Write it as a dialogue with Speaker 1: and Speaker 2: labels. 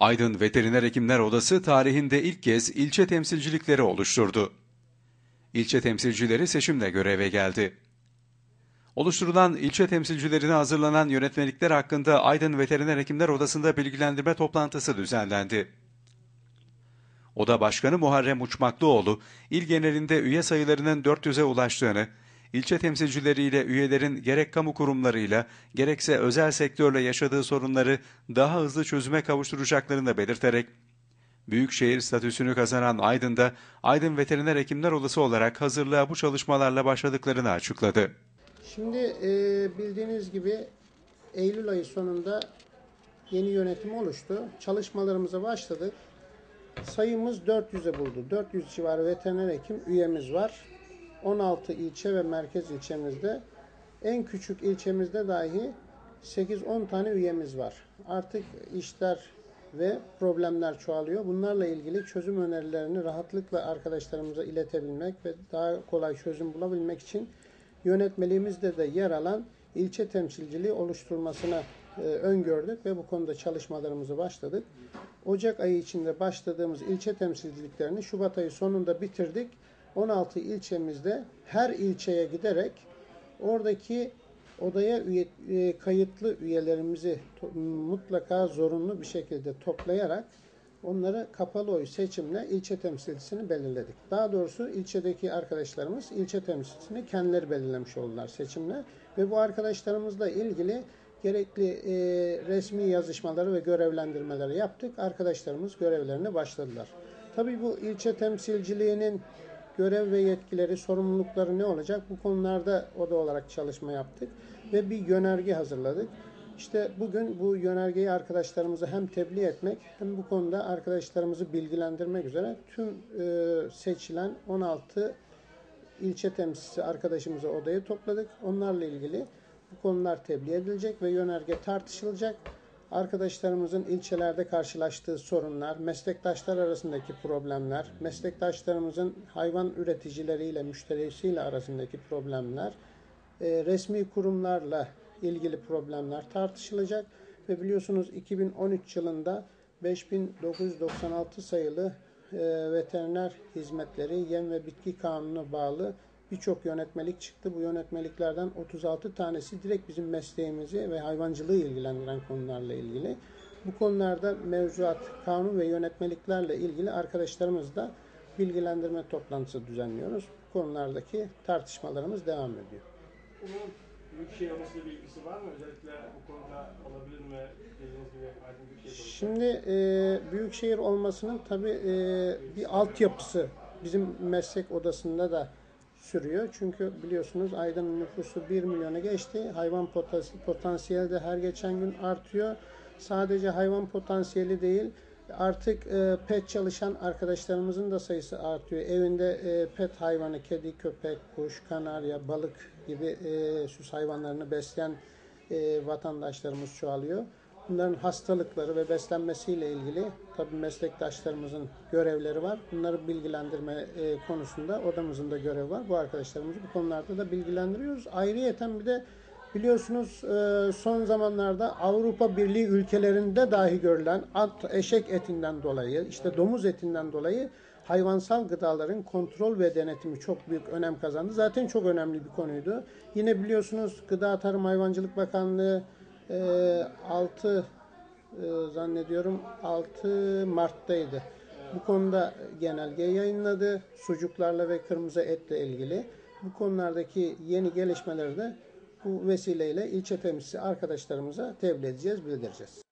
Speaker 1: Aydın Veteriner Hekimler Odası tarihinde ilk kez ilçe temsilcilikleri oluşturdu. İlçe temsilcileri seçimle göreve geldi. Oluşturulan ilçe temsilcilerine hazırlanan yönetmelikler hakkında Aydın Veteriner Hekimler Odası'nda bilgilendirme toplantısı düzenlendi. Oda Başkanı Muharrem Uçmaklıoğlu, il genelinde üye sayılarının 400'e ulaştığını, ilçe temsilcileriyle üyelerin gerek kamu kurumlarıyla gerekse özel sektörle yaşadığı sorunları daha hızlı çözüme kavuşturacaklarını da belirterek, Büyükşehir statüsünü kazanan Aydın'da Aydın Veteriner Hekimler Odası olarak hazırlığa bu çalışmalarla başladıklarını açıkladı.
Speaker 2: Şimdi e, bildiğiniz gibi Eylül ayı sonunda yeni yönetim oluştu. Çalışmalarımıza başladık. Sayımız 400'e buldu. 400 civarı veteriner hekim üyemiz var. 16 ilçe ve merkez ilçemizde en küçük ilçemizde dahi 8-10 tane üyemiz var. Artık işler ve problemler çoğalıyor. Bunlarla ilgili çözüm önerilerini rahatlıkla arkadaşlarımıza iletebilmek ve daha kolay çözüm bulabilmek için yönetmeliğimizde de yer alan ilçe temsilciliği oluşturulmasına e, öngördük ve bu konuda çalışmalarımızı başladık. Ocak ayı içinde başladığımız ilçe temsilciliklerini Şubat ayı sonunda bitirdik. 16 ilçemizde her ilçeye giderek oradaki odaya üye, e, kayıtlı üyelerimizi to, mutlaka zorunlu bir şekilde toplayarak onları kapalı oy seçimle ilçe temsilcisini belirledik. Daha doğrusu ilçedeki arkadaşlarımız ilçe temsilcisini kendileri belirlemiş oldular seçimle ve bu arkadaşlarımızla ilgili gerekli e, resmi yazışmaları ve görevlendirmeleri yaptık. Arkadaşlarımız görevlerine başladılar. Tabii bu ilçe temsilciliğinin görev ve yetkileri, sorumlulukları ne olacak? Bu konularda oda olarak çalışma yaptık ve bir yönerge hazırladık. İşte bugün bu yönergeyi arkadaşlarımıza hem tebliğ etmek hem bu konuda arkadaşlarımızı bilgilendirmek üzere tüm e, seçilen 16 ilçe temsilcisi arkadaşımızı odaya topladık. Onlarla ilgili bu konular tebliğ edilecek ve yönerge tartışılacak. Arkadaşlarımızın ilçelerde karşılaştığı sorunlar, meslektaşlar arasındaki problemler, meslektaşlarımızın hayvan üreticileriyle, müşterisiyle arasındaki problemler, e, resmi kurumlarla ilgili problemler tartışılacak. Ve biliyorsunuz 2013 yılında 5996 sayılı e, veteriner hizmetleri yem ve bitki kanununa bağlı birçok yönetmelik çıktı. Bu yönetmeliklerden 36 tanesi direkt bizim mesleğimizi ve hayvancılığı ilgilendiren konularla ilgili. Bu konularda mevzuat, kanun ve yönetmeliklerle ilgili arkadaşlarımızla bilgilendirme toplantısı düzenliyoruz. Bu konulardaki tartışmalarımız devam ediyor.
Speaker 3: Bunun Büyükşehir olmasıyla bir ilgisi var mı? Özellikle bu konuda olabilir mi? Dediğiniz gibi Aydın Büyükşehir konusunda.
Speaker 2: Şimdi e, büyükşehir olmasının tabii e, bir altyapısı bizim meslek odasında da sürüyor. Çünkü biliyorsunuz Aydın nüfusu 1 milyona geçti. Hayvan potansiyeli de her geçen gün artıyor. Sadece hayvan potansiyeli değil, artık e, pet çalışan arkadaşlarımızın da sayısı artıyor. Evinde e, pet hayvanı, kedi, köpek, kuş, kanarya, balık gibi e, süs hayvanlarını besleyen vatandaşlarımız çoğalıyor. Bunların hastalıkları ve beslenmesiyle ilgili tabi meslektaşlarımızın görevleri var. Bunları bilgilendirme e, konusunda odamızın da görevi var. Bu arkadaşlarımızı bu konularda da bilgilendiriyoruz. Ayrıyeten bir de biliyorsunuz e, son zamanlarda Avrupa Birliği ülkelerinde dahi görülen at, eşek etinden dolayı, işte domuz etinden dolayı hayvansal gıdaların kontrol ve denetimi çok büyük önem kazandı. Zaten çok önemli bir konuydu. Yine biliyorsunuz Gıda Tarım Hayvancılık Bakanlığı 6 e, e, zannediyorum 6 Mart'taydı. Bu konuda genelge yayınladı. Sucuklarla ve kırmızı etle ilgili. Bu konulardaki yeni gelişmeleri de bu vesileyle ilçe temsilcisi arkadaşlarımıza tebliğ edeceğiz, bildireceğiz.